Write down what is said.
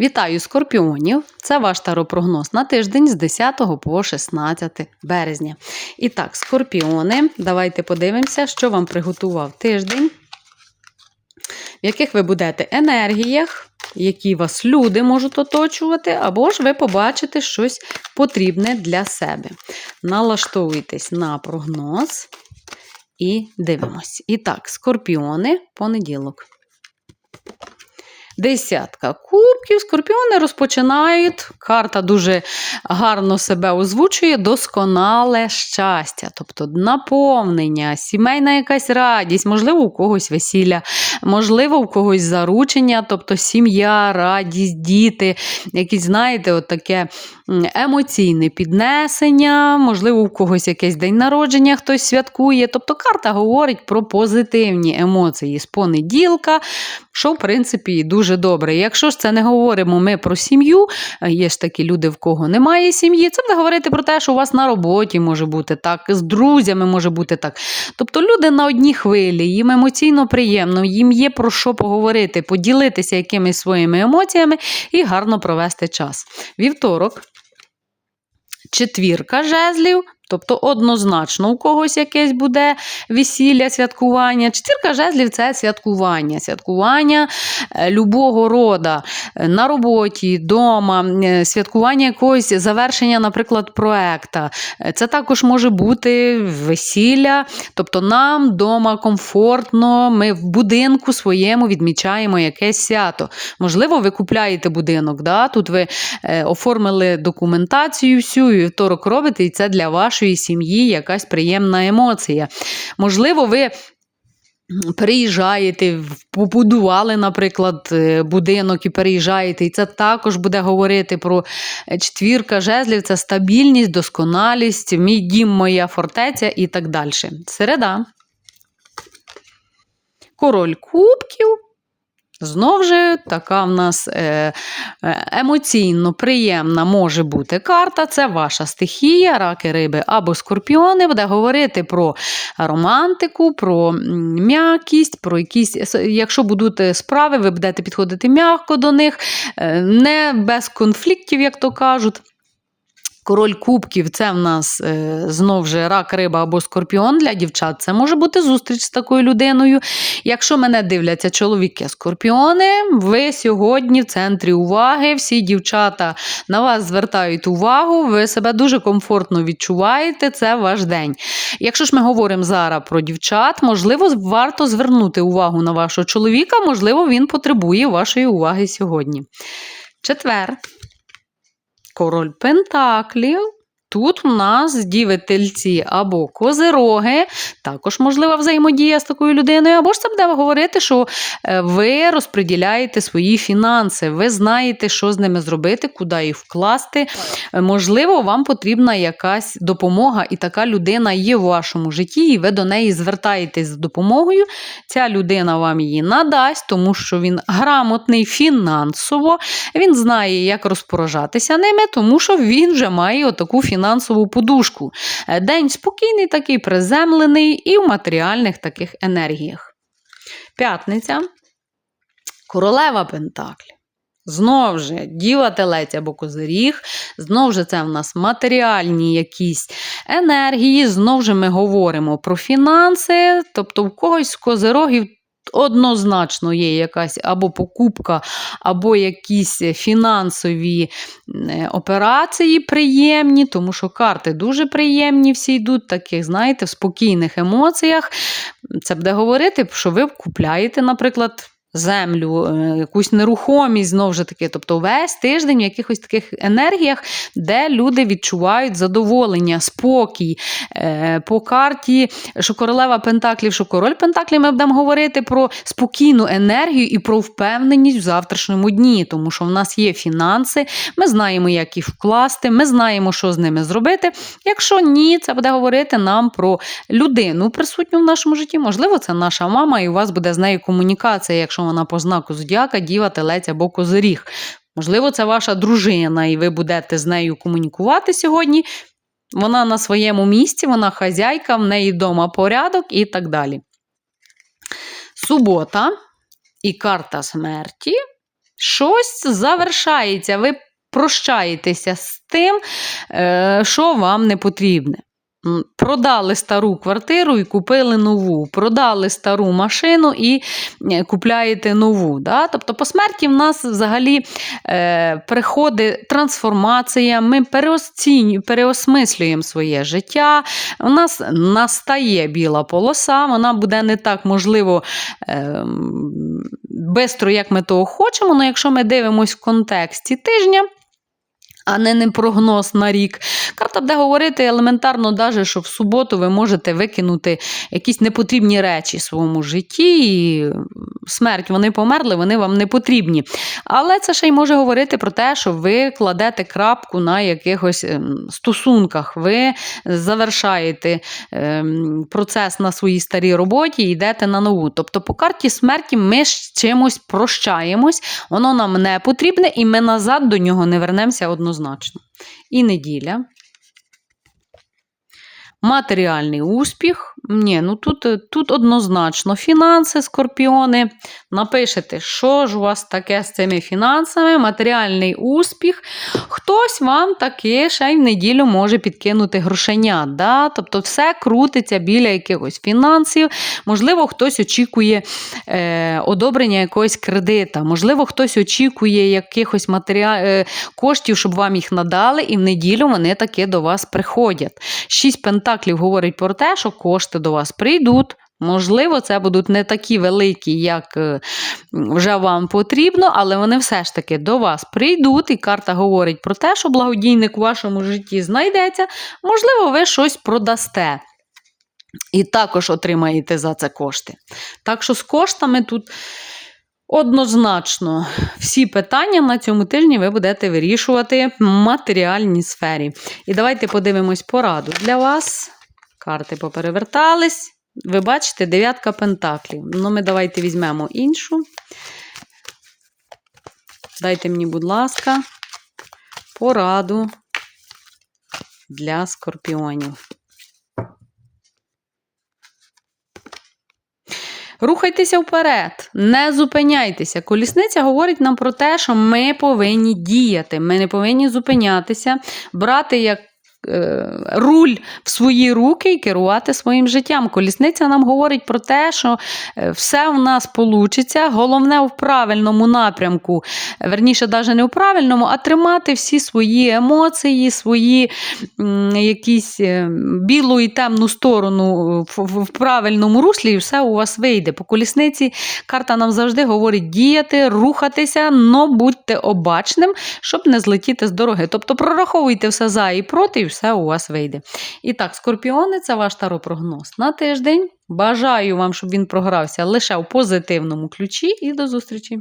Вітаю скорпіонів! Це ваш таропрогноз на тиждень з 10 по 16 березня. І так, скорпіони, давайте подивимося, що вам приготував тиждень, в яких ви будете енергіях, які вас люди можуть оточувати, або ж ви побачите щось потрібне для себе. Налаштовуйтесь на прогноз і дивимось. І так, скорпіони, понеділок. Десятка кубків. Скорпіони розпочинають. Карта дуже гарно себе озвучує, досконале щастя, тобто наповнення, сімейна якась радість, можливо, у когось весілля, можливо, у когось заручення, тобто сім'я, радість, діти, якісь, знаєте, от таке емоційне піднесення, можливо, у когось якийсь день народження хтось святкує. Тобто карта говорить про позитивні емоції з понеділка, що, в принципі, дуже добре. Якщо ж це не говоримо ми про сім'ю, є ж такі люди, в кого немає сім'ї, це буде говорити про те, що у вас на роботі може бути так, з друзями може бути так. Тобто люди на одній хвилі, їм емоційно приємно, їм є про що поговорити, поділитися якимись своїми емоціями і гарно провести час. Вівторок. Четвірка жезлів, тобто однозначно у когось якесь буде весілля, святкування. Четвірка жезлів це святкування, святкування е, любого рода е, на роботі, вдома, святкування якогось завершення, наприклад, проекта. Е, Це також може бути весілля, тобто нам вдома комфортно, ми в будинку своєму відмічаємо якесь свято. Можливо, ви купляєте будинок, да? тут ви е, оформили документацію всю, і вівторок робите, і це для вашої сім'ї якась приємна емоція. Можливо, ви. Переїжджаєте, побудували, наприклад, е, будинок і переїжджаєте, і це також буде говорити про е, четвірка жезлів, це стабільність, досконалість, мій дім, моя фортеця і так далі. Середа. Король кубків. Знов же, така в нас е, е, емоційно приємна може бути карта. Це ваша стихія, раки, риби або скорпіони. Буде говорити про романтику, про м'якість, про якісь, якщо будуть справи, ви будете підходити м'яко до них, е, не без конфліктів, як то кажуть. Король кубків це в нас е, знов же рак, риба або скорпіон для дівчат. Це може бути зустріч з такою людиною. Якщо мене дивляться чоловіки скорпіони, ви сьогодні в центрі уваги, всі дівчата на вас звертають увагу, ви себе дуже комфортно відчуваєте, це ваш день. Якщо ж ми говоримо зараз про дівчат, можливо, варто звернути увагу на вашого чоловіка, можливо, він потребує вашої уваги сьогодні. Четвер. Король Пентаклів. Тут у нас діви тельці або козироги, також можлива взаємодія з такою людиною, або ж це буде говорити, що е, ви розподіляєте свої фінанси, ви знаєте, що з ними зробити, куди їх вкласти. Можливо, вам потрібна якась допомога, і така людина є в вашому житті, і ви до неї звертаєтесь з допомогою. Ця людина вам її надасть, тому що він грамотний фінансово, він знає, як розпоряджатися ними, тому що він вже має отаку фінансову подушку. Е, День спокійний, такий приземлений і в матеріальних таких енергіях. П'ятниця. Королева Пентаклі. Знов же, діва телець або козиріг, знов же це в нас матеріальні якісь енергії, знов же ми говоримо про фінанси, тобто в когось з козирогів однозначно є якась або покупка, або якісь фінансові е, операції приємні, тому що карти дуже приємні всі йдуть, таких, знаєте, в спокійних емоціях. Це буде говорити, що ви купляєте, наприклад. Землю, е, якусь нерухомість, знову ж таки, тобто весь тиждень в якихось таких енергіях, де люди відчувають задоволення, спокій. Е, По карті, що королева Пентаклів, що король Пентаклів, ми будемо говорити про спокійну енергію і про впевненість в завтрашньому дні, тому що в нас є фінанси, ми знаємо, як їх вкласти, ми знаємо, що з ними зробити. Якщо ні, це буде говорити нам про людину присутню в нашому житті. Можливо, це наша мама, і у вас буде з нею комунікація, якщо вона по знаку зодіака, діва, телець або козиріг. Можливо, це ваша дружина, і ви будете з нею комунікувати сьогодні. Вона на своєму місці, вона хазяйка, в неї вдома порядок і так далі. Субота і карта смерті. Щось завершається, ви прощаєтеся з тим, е, що вам не потрібне. Продали стару квартиру і купили нову. Продали стару машину і е, купляєте нову. Да? Тобто по смерті в нас взагалі е, приходить трансформація, ми переосмислюємо своє життя. У нас настає біла полоса, вона буде не так можливо. Е, Бистро, як ми того хочемо, але якщо ми дивимося в контексті тижня, а не, не прогноз на рік. Карта буде говорити елементарно, даже, що в суботу ви можете викинути якісь непотрібні речі в своєму житті. І смерть, вони померли, вони вам не потрібні. Але це ще й може говорити про те, що ви кладете крапку на якихось ем, стосунках, ви завершаєте ем, процес на своїй старій роботі і йдете на нову. Тобто, по карті смерті ми з чимось прощаємось, воно нам не потрібне, і ми назад до нього не вернемося однозначно. І неділя. Матеріальний успіх. Ні, ну тут, е, тут однозначно фінанси, скорпіони. Напишете, що ж у вас таке з цими фінансами, матеріальний успіх. Хтось вам таки ще й в неділю може підкинути грошеня. Да? Тобто все крутиться біля якихось фінансів. Можливо, хтось очікує е, одобрення якогось кредита, можливо, хтось очікує якихось матеріал... е, коштів, щоб вам їх надали, і в неділю вони таки до вас приходять. Шість пентаклів говорить про те, що кошти до вас прийдуть. Можливо, це будуть не такі великі, як е, вже вам потрібно, але вони все ж таки до вас прийдуть. І карта говорить про те, що благодійник у вашому житті знайдеться. Можливо, ви щось продасте. І також отримаєте за це кошти. Так що з коштами тут однозначно всі питання на цьому тижні ви будете вирішувати в матеріальній сфері. І давайте подивимось пораду для вас. Карти поперевертались. Ви бачите, дев'ятка пентаклів. Ну, ми давайте візьмемо іншу. Дайте мені, будь ласка, пораду для скорпіонів. Рухайтеся вперед, не зупиняйтеся. Колісниця говорить нам про те, що ми повинні діяти. Ми не повинні зупинятися, брати як руль в свої руки і керувати своїм життям. Колісниця нам говорить про те, що е, все в нас вийде, головне в правильному напрямку, верніше, навіть не в правильному, а тримати всі свої емоції, свої якісь е, білу і темну сторону в, правильному руслі, і все у вас вийде. По колісниці карта нам завжди говорить діяти, рухатися, но будьте обачним, щоб не злетіти з дороги. Тобто прораховуйте все за і проти, і все у вас вийде. І так, скорпіони, це ваш таропрогноз на тиждень. Бажаю вам, щоб він програвся лише в позитивному ключі, і до зустрічі!